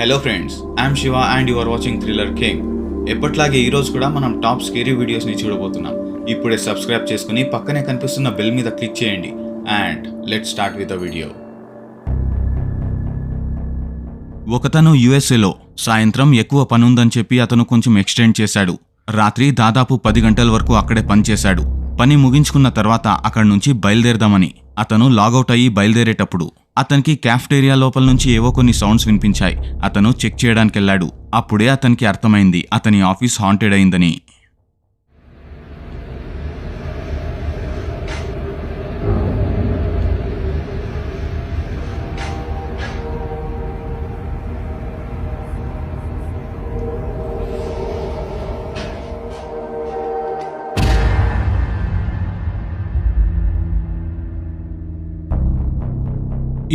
Hello friends I'm Shiva and you are watching thriller king ఎప్పట్లాగే ఈరోజు కూడా మనం టాప్ స్కేరీ వీడియోస్ని చూడబోతున్నాం. ఇప్పుడే సబ్స్క్రైబ్ చేసుకుని పక్కనే కనిపిస్తున్న బెల్ మీద క్లిక్ చేయండి. And let start with the video ఒకతను యుఎస్ఏలో సాయంత్రం ఎక్కువ పనుందని చెప్పి అతను కొంచెం ఎక్స్టెండ్ చేశాడు. రాత్రి దాదాపు పది గంటల వరకు అక్కడే పనిచేశాడు పని ముగించుకున్న తర్వాత అక్కడి నుంచి బయలుదేరదామని అతను లాగౌట్ అయ్యి బయలుదేరేటప్పుడు అతనికి క్యాఫ్టేరియా లోపల నుంచి ఏవో కొన్ని సౌండ్స్ వినిపించాయి. అతను చెక్ చేయడానికి వెళ్ళాడు అప్పుడే అతనికి అర్థమైంది. అతని ఆఫీస్ హాంటెడ్ అయిందని.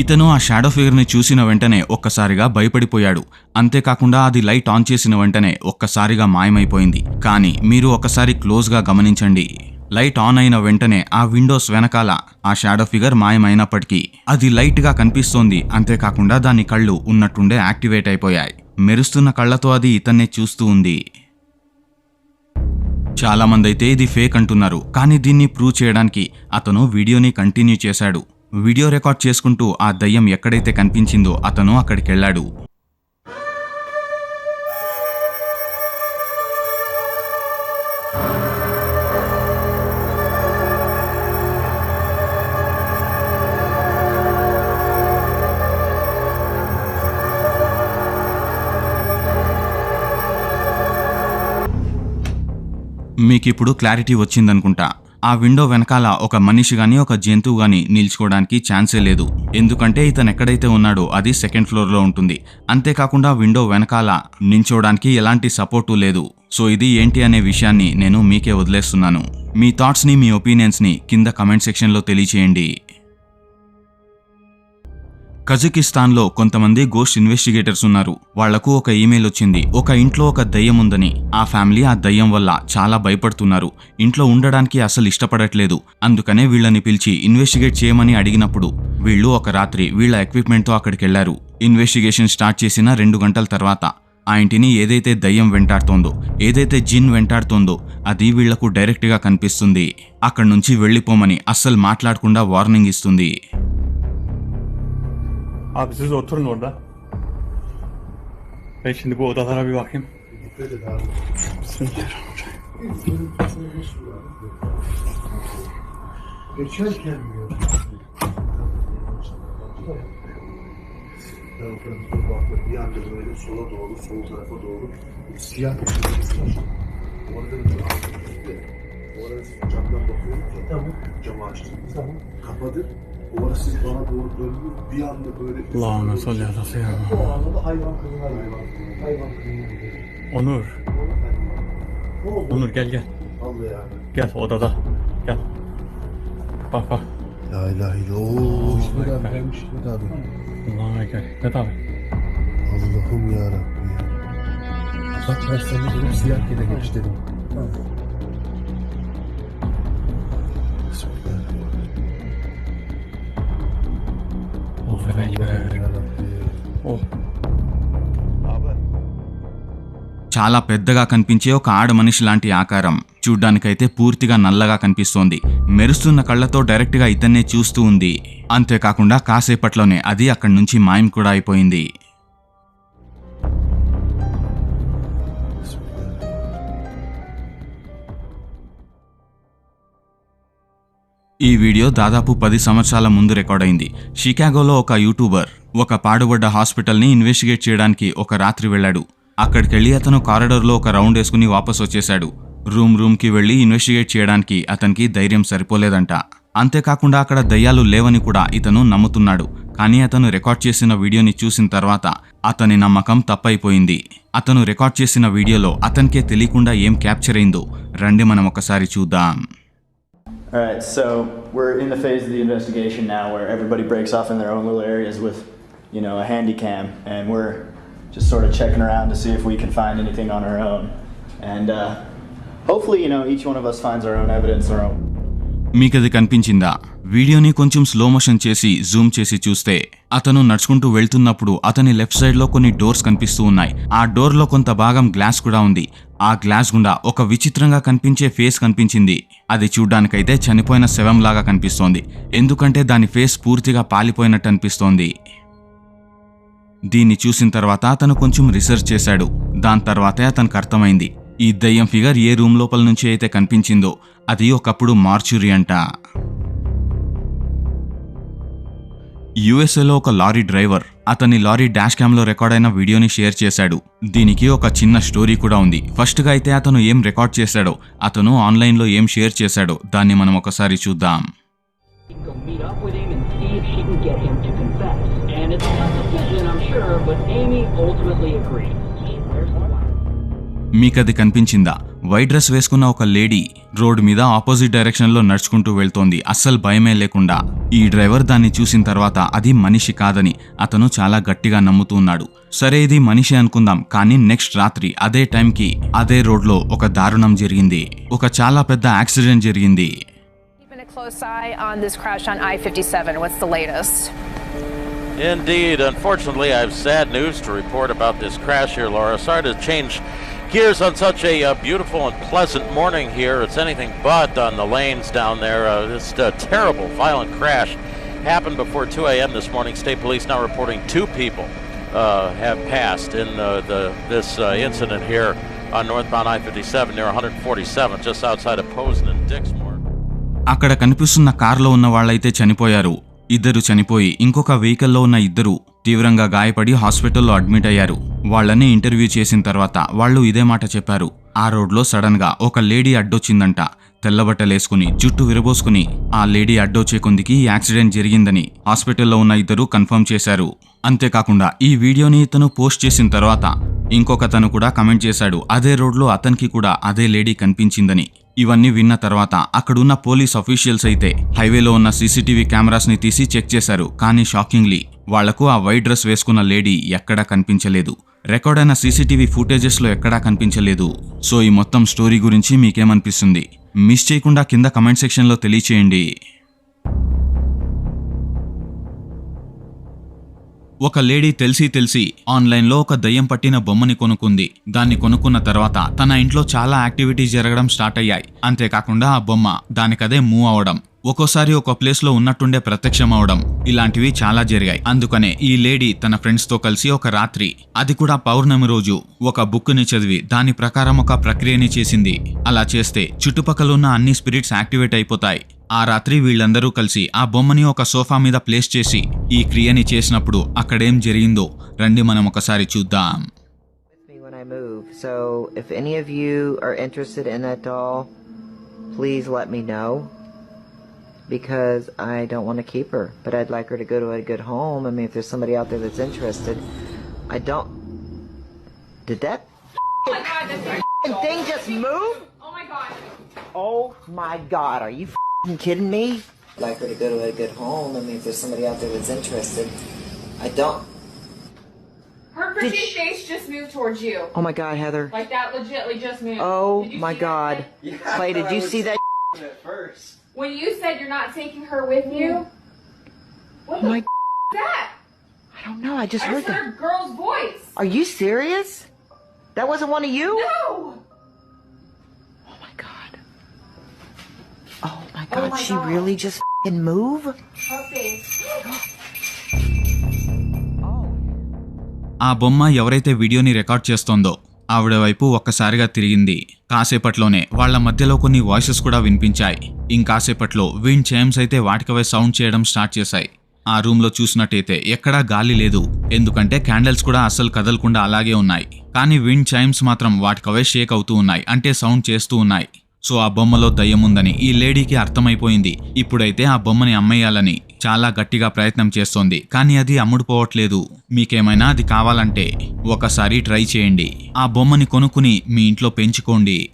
ఇతను ఆ షాడో ఫిగర్ని చూసిన వెంటనే ఒక్కసారిగా భయపడిపోయాడు. అంతేకాకుండా అది లైట్ ఆన్ చేసిన వెంటనే ఒక్కసారిగా మాయమైపోయింది. కానీ మీరు ఒకసారి క్లోజ్గా గమనించండి. లైట్ ఆన్ అయిన వెంటనే ఆ విండోస్ వెనకాల ఆ షాడో ఫిగర్ మాయమైనప్పటికీ అది లైట్గా కనిపిస్తోంది. అంతేకాకుండా దాని కళ్ళు ఉన్నట్టుండే యాక్టివేట్ అయిపోయాయి. మెరుస్తున్న కళ్ళతో అది ఇతన్నే చూస్తూ ఉంది. చాలామంది అయితే ఇది ఫేక్ అంటున్నారు. కానీ దీన్ని ప్రూవ్ చేయడానికి అతను వీడియోని కంటిన్యూ చేశాడు. వీడియో రికార్డ్ చేసుకుంటూ ఆ దయ్యం ఎక్కడైతే కనిపించిందో అతను అక్కడికి వెళ్ళాడు మీకిప్పుడు క్లారిటీ వచ్చిందనుకుంటా. ఆ విండో వెనకాల ఒక మనిషి గాని ఒక జంతువు గాని నిల్చుకోవడానికి ఛాన్సే లేదు. ఎందుకంటే ఇతను ఎక్కడైతే ఉన్నాడో అది సెకండ్ ఫ్లోర్లో ఉంటుంది. అంతేకాకుండా విండో వెనకాల నించోడానికి ఎలాంటి సపోర్టు లేదు. సో ఇది ఏంటి అనే విషయాన్ని నేను మీకే వదిలేస్తున్నాను. మీ థాట్స్ని మీ ఒపీనియన్స్ని కింద కమెంట్ సెక్షన్లో తెలియచేయండి. కజకిస్తాన్లో కొంతమంది గోస్ట్ ఇన్వెస్టిగేటర్స్ ఉన్నారు. వాళ్ళకు ఒక ఈమెయిల్ వచ్చింది. ఒక ఇంట్లో ఒక దయ్యం ఉందని. ఆ ఫ్యామిలీ ఆ దయ్యం వల్ల చాలా భయపడుతున్నారు. ఇంట్లో ఉండడానికి అసలు ఇష్టపడట్లేదు. అందుకనే వీళ్ళని పిలిచి ఇన్వెస్టిగేట్ చేయమని అడిగినప్పుడు వీళ్ళు ఒక రాత్రి వీళ్ళ ఎక్విప్మెంట్తో అక్కడికి వెళ్ళారు ఇన్వెస్టిగేషన్ స్టార్ట్ చేసిన రెండు గంటల తర్వాత ఆ ఇంటిని ఏదైతే దయ్యం వెంటాడుతోందో ఏదైతే జిన్ వెంటాడుతోందో అది వీళ్ళకు డైరెక్ట్గా కనిపిస్తుంది. అక్కడి నుంచి వెళ్ళిపోమని అస్సలు మాట్లాడకుండా వార్నింగ్ ఇస్తుంది. Abi siz oturun orada. Ben şimdi bu odalara bir bakayım. Geçerken diyor. Taraflarımızda baktı bir anda böyle sola doğru, sol tarafa doğru siyah bir şey var. Orada bir altı üstte. Orası camdan bakıyoruz ya. Tamam. Camı açtık. Tamam. Kapadık. Orası bana doğru döndü. Bir anda böyle... Allah'ım salli ala. O anda hayvan kılına hayvan kılına. Hayvan kılına gidiyor. Onur. Ne oldu? Onur gel gel. Allah yani. Gel odada. Gel. Bak bak. La ilahe illallah. İsmet abi gelmiş İsmet abi. Allah'a gel. Ne tabi? Allah'ım ya Rabbi ya. Bak ben sana dedim siyah yere geç dedim. చాలా పెద్దగా కనిపించే ఒక ఆడ మనిషి లాంటి ఆకారం. చూడ్డానికైతే పూర్తిగా నల్లగా కనిపిస్తోంది. మెరుస్తున్న కళ్ళతో డైరెక్ట్గా ఇతన్నే చూస్తూ ఉంది. అంతేకాకుండా కాసేపట్లోనే అది అక్కడి నుంచి మాయం కూడా అయిపోయింది. ఈ వీడియో దాదాపు పది సంవత్సరాల ముందు రికార్డ్ అయింది. షికాగోలో ఒక యూట్యూబర్ ఒక పాడుబడ్డ హాస్పిటల్ని ఇన్వెస్టిగేట్ చేయడానికి ఒక రాత్రి వెళ్ళాడు. అక్కడికెళ్ళి అతను కారిడోర్లో ఒక రౌండ్ వేసుకుని వాపస్ వచ్చేశాడు. రూమ్ రూమ్కి వెళ్ళి ఇన్వెస్టిగేట్ చేయడానికి అతనికి ధైర్యం సరిపోలేదంట. అంతేకాకుండా అక్కడ దయ్యాలు లేవని కూడా ఇతను నమ్ముతున్నాడు. కానీ అతను రికార్డ్ చేసిన వీడియోని చూసిన తర్వాత అతని నమ్మకం తప్పైపోయింది. అతను రికార్డ్ చేసిన వీడియోలో అతనికే తెలియకుండా ఏం క్యాప్చర్ అయిందో రండి మనం ఒకసారి చూద్దాం. All right, so we're in the phase of the investigation now where everybody breaks off in their own little areas with, you know, a handy cam, and we're just sort of checking around to see if we can find anything on our own. And uh, hopefully, you know, each one of us finds our own evidence, our own మీకది కనిపించిందా? వీడియోని కొంచెం slow motion చేసి Zoom చేసి చూస్తే అతను నడుచుకుంటూ వెళ్తున్నప్పుడు అతని లెఫ్ట్ సైడ్లో కొన్ని డోర్స్ కనిపిస్తూ ఉన్నాయి. ఆ డోర్లో కొంత భాగం గ్లాస్ కూడా ఉంది. ఆ గ్లాస్ గుండా ఒక విచిత్రంగా కనిపించే ఫేస్ కనిపించింది. అది చూడ్డానికైతే చనిపోయిన శవం లాగా కనిపిస్తోంది. ఎందుకంటే దాని ఫేస్ పూర్తిగా పాలిపోయినట్టు అనిపిస్తోంది. దీన్ని చూసిన తర్వాత అతను కొంచెం రీసెర్చ్ చేశాడు. దాని తర్వాతే అతనికి అర్థమైంది. ఈ దయ్యం ఫిగర్ ఏ రూమ్ లోపల నుంచి అయితే కనిపించిందో అది ఒకప్పుడు మార్చురీ అంట. యుఎస్ఏలో ఒక లారీ డ్రైవర్ అతని లారీ డాష్ క్యామ్లో రికార్డ్ అయిన వీడియోని షేర్ చేశాడు. దీనికి ఒక చిన్న స్టోరీ కూడా ఉంది. ఫస్ట్గా అయితే అతను ఏం రికార్డ్ చేశాడో అతను ఆన్లైన్లో ఏం షేర్ చేశాడో దాన్ని మనం ఒకసారి చూద్దాం. Line. మీకది కనిపించిందా? వైట్ డ్రెస్ వేసుకున్న ఒక లేడీ రోడ్ మీద ఆపోజిట్ డైరెక్షన్లో నడుచుకుంటూ వెళ్తోంది అస్సలు భయమే లేకుండా ఈ డ్రైవర్ దాన్ని చూసిన తర్వాత అది మనిషి కాదని అతను చాలా గట్టిగా నమ్ముతూ ఉన్నాడు సరే ఇది మనిషి అనుకుందాం కానీ నెక్స్ట్ రాత్రి అదే టైంకి అదే రోడ్లో ఒక దారుణం జరిగింది ఒక చాలా పెద్ద యాక్సిడెంట్ జరిగింది Keeping a close eye on this crash on I 57. What's the latest? Indeed. Unfortunately, I have sad news to report about this crash here, Laura. Sorry to change gears on such a uh, beautiful and pleasant morning here. It's anything but on the lanes down there. Uh, this uh, terrible, violent crash happened before 2 a.m. this morning. State police now reporting two people uh, have passed in the, the, this uh, incident here on northbound I-57 near 147, just outside of Posen and Dixmoor. అక్కడ కనిపిస్తున్న కారులో ఉన్న వాళ్ళైతే చనిపోయారు ఇద్దరు చనిపోయి ఇంకొక వెహికల్లో ఉన్న ఇద్దరు తీవ్రంగా గాయపడి హాస్పిటల్లో అడ్మిట్ అయ్యారు. వాళ్ళని ఇంటర్వ్యూ చేసిన తర్వాత వాళ్ళు ఇదే మాట చెప్పారు. ఆ రోడ్లో సడన్గా ఒక లేడీ అడ్డొచ్చిందంట. తెల్లబట్టలేసుకుని జుట్టు విరబోసుకుని ఆ లేడీ అడ్డొచ్చే కొందికి యాక్సిడెంట్ జరిగిందని హాస్పిటల్లో ఉన్న ఇద్దరు కన్ఫర్మ్ చేశారు. అంతేకాకుండా ఈ వీడియోని ఇతను పోస్ట్ చేసిన తర్వాత ఇంకొకతను కూడా కమెంట్ చేశాడు. అదే రోడ్లో అతనికి కూడా అదే లేడీ కనిపించిందని. ఇవన్నీ విన్న తర్వాత అక్కడున్న పోలీస్ అఫీషియల్స్ అయితే హైవేలో ఉన్న సీసీటీవీ కెమెరాస్ని తీసి చెక్ చేశారు. కానీ షాకింగ్లీ వాళ్ళకు ఆ వైట్ డ్రెస్ వేసుకున్న లేడీ ఎక్కడా కనిపించలేదు. రికార్డ్ అయిన సీసీటీవీ ఫుటేజెస్లో ఎక్కడా కనిపించలేదు. సో ఈ మొత్తం స్టోరీ గురించి మీకేమనిపిస్తుంది? మిస్ చేయకుండా కింద కమెంట్ సెక్షన్లో తెలియచేయండి. ఒక లేడీ తెలిసి తెలిసి ఆన్లైన్లో ఒక దయ్యం పట్టిన బొమ్మని కొనుక్కుంది. దాన్ని కొనుక్కున్న తర్వాత తన ఇంట్లో చాలా యాక్టివిటీస్ జరగడం స్టార్ట్ అయ్యాయి. అంతేకాకుండా ఆ బొమ్మ దానికదే మూవ్ అవడం ఒక్కోసారి ఒక ప్లేస్లో ఉన్నట్టుండే ప్రత్యక్షం అవడం ఇలాంటివి చాలా జరిగాయి. అందుకనే ఈ లేడీ తన ఫ్రెండ్స్తో కలిసి ఒక రాత్రి అది కూడా పౌర్ణమి రోజు ఒక బుక్ని చదివి దాని ప్రకారం ఒక ప్రక్రియని చేసింది. అలా చేస్తే చుట్టుపక్కల ఉన్న అన్ని స్పిరిట్స్ యాక్టివేట్ అయిపోతాయి. ఆ రాత్రి వీళ్ళందరూ కలిసి ఆ బొమ్మని ఒక సోఫా మీద ప్లేస్ చేసి ఈ క్రియని చేసినప్పుడు అక్కడేం జరిగిందో రండి మనం ఒకసారి చూద్దాం. So if any of you are interested in that doll, please let me know. Because I don't want to keep her, but I'd like her to go to a good home. I mean, if there's somebody out there that's interested, I don't. Did that f***ing thing just move? Oh my god. Oh my god, are you f***ing kidding me? I'd like her to go to a good home. I mean, if there's somebody out there that's interested, I don't. Her pretty Did sh- face just moved towards you. Oh my god, Heather. Like that legitly just moved. Oh my see that? god. Clay, did you see that? first When you said you're not taking her with you, what Oh the my. f- is that? I don't know. I just I heard just that. heard a girl's voice. Are you serious? That wasn't one of you? No. My god, my she God. really just can move? ఆ బొమ్మ ఎవరైతే వీడియోని record చేస్తోందో ఆవిడ వైపు ఒక్కసారిగా తిరిగింది. కాసేపట్లోనే వాళ్ళ మధ్యలో కొన్ని వాయిసెస్ కూడా వినిపించాయి. ఇంకాసేపట్లో విండ్ చైమ్స్ అయితే వాటికవే సౌండ్ చేయడం స్టార్ట్ చేశాయి. ఆ రూమ్లో చూసినట్టయితే ఎక్కడా గాలి లేదు. ఎందుకంటే క్యాండిల్స్ కూడా అస్సలు కదలకుండా అలాగే ఉన్నాయి. కానీ విండ్ చైమ్స్ మాత్రం వాటికవే షేక్ అవుతూ ఉన్నాయి. అంటే సౌండ్ చేస్తూ ఉన్నాయి. సో ఆ బొమ్మలో దయ్యముందని ఈ లేడీకి అర్థమైపోయింది. ఇప్పుడైతే ఆ బొమ్మని అమ్మేయాలని చాలా గట్టిగా ప్రయత్నం చేస్తోంది. కానీ అది అమ్ముడుపోవట్లేదు. మీకేమైనా అది కావాలంటే ఒకసారి ట్రై చేయండి. ఆ బొమ్మని కొనుక్కుని మీ ఇంట్లో పెంచుకోండి.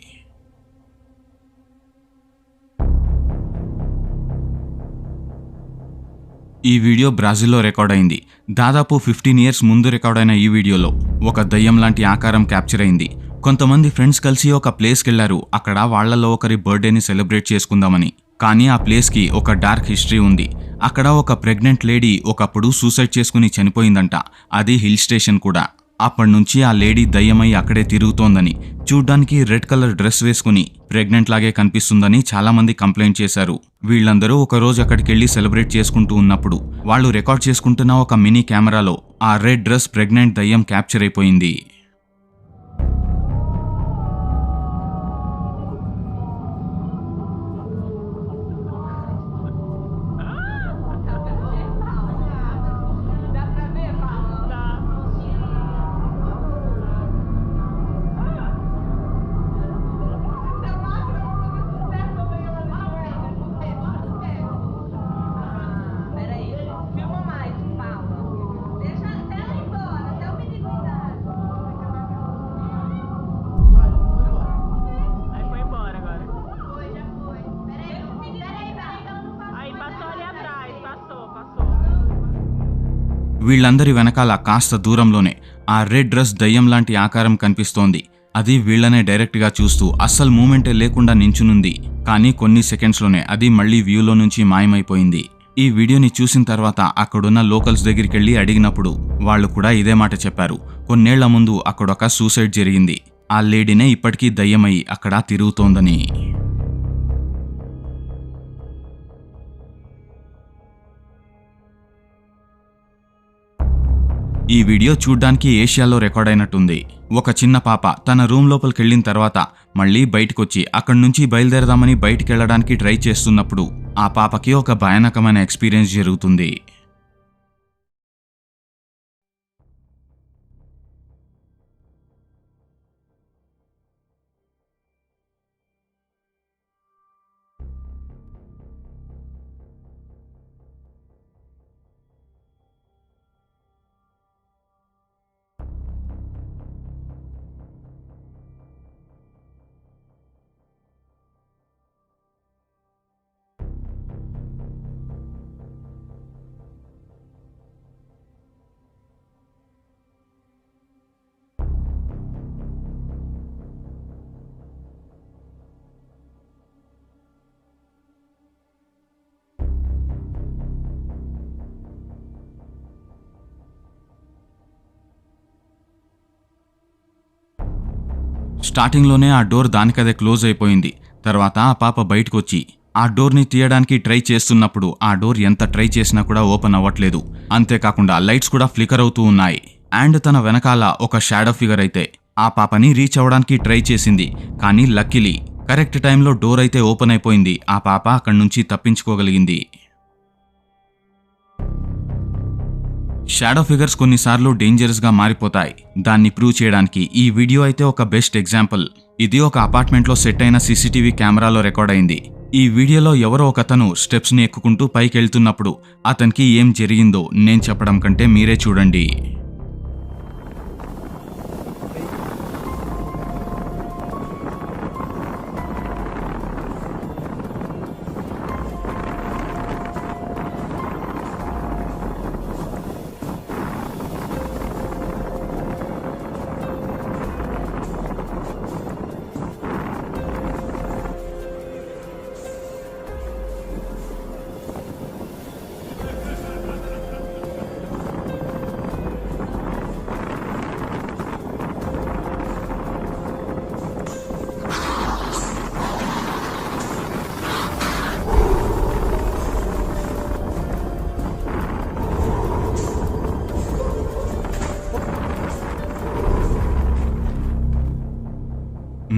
ఈ వీడియో బ్రాజిల్లో రికార్డ్ అయింది దాదాపు ఫిఫ్టీన్ ఇయర్స్ ముందు రికార్డ్ అయిన ఈ వీడియోలో ఒక దయ్యం లాంటి ఆకారం క్యాప్చర్ అయింది. కొంతమంది ఫ్రెండ్స్ కలిసి ఒక ప్లేస్కి వెళ్ళారు అక్కడ వాళ్ళలో ఒకరి బర్త్డేని సెలబ్రేట్ చేసుకుందామని. కానీ ఆ ప్లేస్కి ఒక డార్క్ హిస్టరీ ఉంది. అక్కడ ఒక ప్రెగ్నెంట్ లేడీ ఒకప్పుడు సూసైడ్ చేసుకుని చనిపోయిందంట. అది హిల్ స్టేషన్ కూడా. అప్పటి నుంచి ఆ లేడీ దయ్యమై అక్కడే తిరుగుతోందని చూడ్డానికి రెడ్ కలర్ డ్రెస్ వేసుకుని ప్రెగ్నెంట్ లాగే కనిపిస్తుందని చాలామంది కంప్లైంట్ చేశారు. వీళ్ళందరూ ఒక రోజు అక్కడికి వెళ్ళి సెలబ్రేట్ చేసుకుంటూ ఉన్నప్పుడు వాళ్ళు రికార్డ్ చేసుకుంటున్న ఒక మినీ కెమెరాలో ఆ రెడ్ డ్రెస్ ప్రెగ్నెంట్ దయ్యం క్యాప్చర్ అయిపోయింది. వీళ్ళందరి వెనకాల కాస్త దూరంలోనే ఆ రెడ్ డ్రెస్ దయ్యం లాంటి ఆకారం కనిపిస్తోంది. అది వీళ్ళనే డైరెక్ట్గా చూస్తూ అస్సలు మూమెంటే లేకుండా నించునుంది. కానీ కొన్ని సెకండ్స్లోనే అది మళ్ళీ వ్యూలో నుంచి మాయమైపోయింది. ఈ వీడియోని చూసిన తర్వాత అక్కడున్న లోకల్స్ దగ్గరికి వెళ్ళి అడిగినప్పుడు వాళ్ళు కూడా ఇదే మాట చెప్పారు. కొన్నేళ్ళ ముందు అక్కడొక సూసైడ్ జరిగింది. ఆ లేడీనే ఇప్పటికీ దయ్యమై అక్కడ తిరుగుతోందని. ఈ వీడియో చూడ్డానికి ఏషియాలో రికార్డ్ అయినట్టుంది. ఒక చిన్న పాప తన రూమ్ లోపలికెళ్ళిన తర్వాత మళ్ళీ బయటకొచ్చి అక్కడి నుంచి బయలుదేరదామని బయటకెళ్ళడానికి ట్రై చేస్తున్నప్పుడు ఆ పాపకి ఒక భయానకమైన ఎక్స్పీరియన్స్ జరుగుతుంది. స్టార్టింగ్లోనే ఆ డోర్ దానికదే క్లోజ్ అయిపోయింది. తర్వాత ఆ పాప బయటకొచ్చి ఆ డోర్ని తీయడానికి ట్రై చేస్తున్నప్పుడు ఆ డోర్ ఎంత ట్రై చేసినా కూడా ఓపెన్ అవ్వట్లేదు. అంతేకాకుండా లైట్స్ కూడా ఫ్లికర్ అవుతూ ఉన్నాయి. అండ్ తన వెనకాల ఒక షాడో ఫిగర్ అయితే. ఆ పాపని రీచ్ అవ్వడానికి ట్రై చేసింది. కానీ లక్కీలీ కరెక్ట్ టైంలో డోర్ అయితే ఓపెన్ అయిపోయింది. ఆ పాప అక్కడి నుంచి తప్పించుకోగలిగింది. షాడో ఫిగర్స్ కొన్నిసార్లు డేంజరస్గా మారిపోతాయి. దాన్ని ప్రూవ్ చేయడానికి ఈ వీడియో అయితే ఒక బెస్ట్ ఎగ్జాంపుల్ ఇది ఒక అపార్ట్మెంట్లో సెట్ అయిన సీసీటీవీ కెమెరాలో రికార్డ్ అయింది. ఈ వీడియోలో ఎవరో ఒకతను స్టెప్స్ని ఎక్కుకుంటూ పైకి వెళ్తున్నప్పుడు అతనికి ఏం జరిగిందో నేను చెప్పడం కంటే మీరే చూడండి.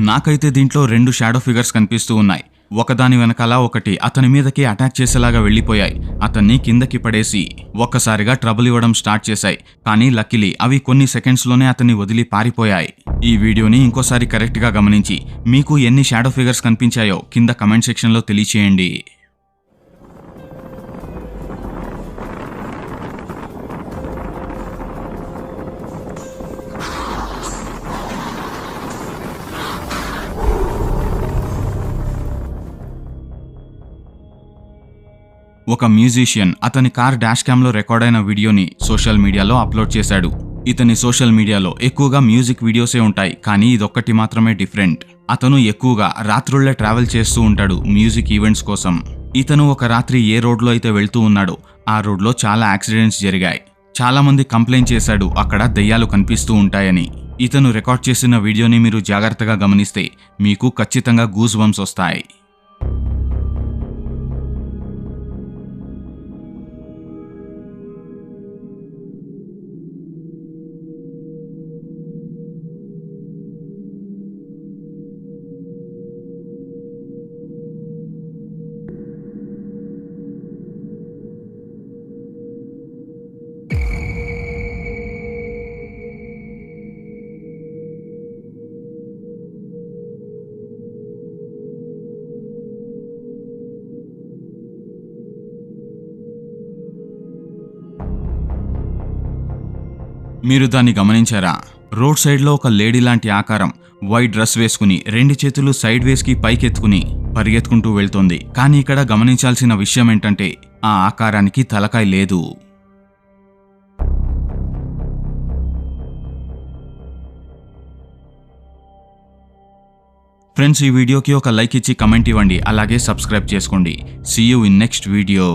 నాకైతే దీంట్లో రెండు షాడో ఫిగర్స్ కనిపిస్తూ ఉన్నాయి. ఒకదాని వెనకాల ఒకటి అతని మీదకి అటాక్ చేసేలాగా వెళ్ళిపోయాయి. అతన్ని కిందకి పడేసి ఒక్కసారిగా ట్రబుల్ ఇవ్వడం స్టార్ట్ చేశాయి. కానీ లక్కిలీ అవి కొన్ని సెకండ్స్లోనే అతన్ని వదిలి పారిపోయాయి. ఈ వీడియోని ఇంకోసారి కరెక్ట్గా గమనించి మీకు ఎన్ని షాడో ఫిగర్స్ కనిపించాయో కింద కమెంట్ సెక్షన్లో తెలియచేయండి. ఒక మ్యూజిషియన్ అతని కార్ డాష్ క్యామ్లో రికార్డైన వీడియోని సోషల్ మీడియాలో అప్లోడ్ చేశాడు. ఇతని సోషల్ మీడియాలో ఎక్కువగా మ్యూజిక్ వీడియోసే ఉంటాయి కానీ ఇదొక్కటి మాత్రమే డిఫరెంట్. అతను ఎక్కువగా రాత్రుళ్ళే ట్రావెల్ చేస్తూ ఉంటాడు మ్యూజిక్ ఈవెంట్స్ కోసం. ఇతను ఒక రాత్రి ఏ రోడ్లో అయితే వెళ్తూ ఉన్నాడో ఆ రోడ్లో చాలా యాక్సిడెంట్స్ జరిగాయి. చాలామంది కంప్లైంట్ చేశాడు అక్కడ దెయ్యాలు కనిపిస్తూ ఉంటాయని. ఇతను రికార్డ్ చేసిన వీడియోని మీరు జాగ్రత్తగా గమనిస్తే మీకు ఖచ్చితంగా గూస్ బంప్స్ వస్తాయి. మీరు దాన్ని గమనించారా? రోడ్ సైడ్లో ఒక లేడీ లాంటి ఆకారం వైట్ డ్రెస్ వేసుకుని రెండు చేతులు సైడ్ వేస్కి పైకెత్తుకుని పరిగెత్తుకుంటూ వెళ్తోంది. కానీ ఇక్కడ గమనించాల్సిన విషయం ఏంటంటే ఆ ఆకారానికి తలకాయ లేదు. ఫ్రెండ్స్ ఈ వీడియోకి ఒక లైక్ ఇచ్చి కమెంట్ ఇవ్వండి. అలాగే సబ్స్క్రైబ్ చేసుకోండి. See you in next video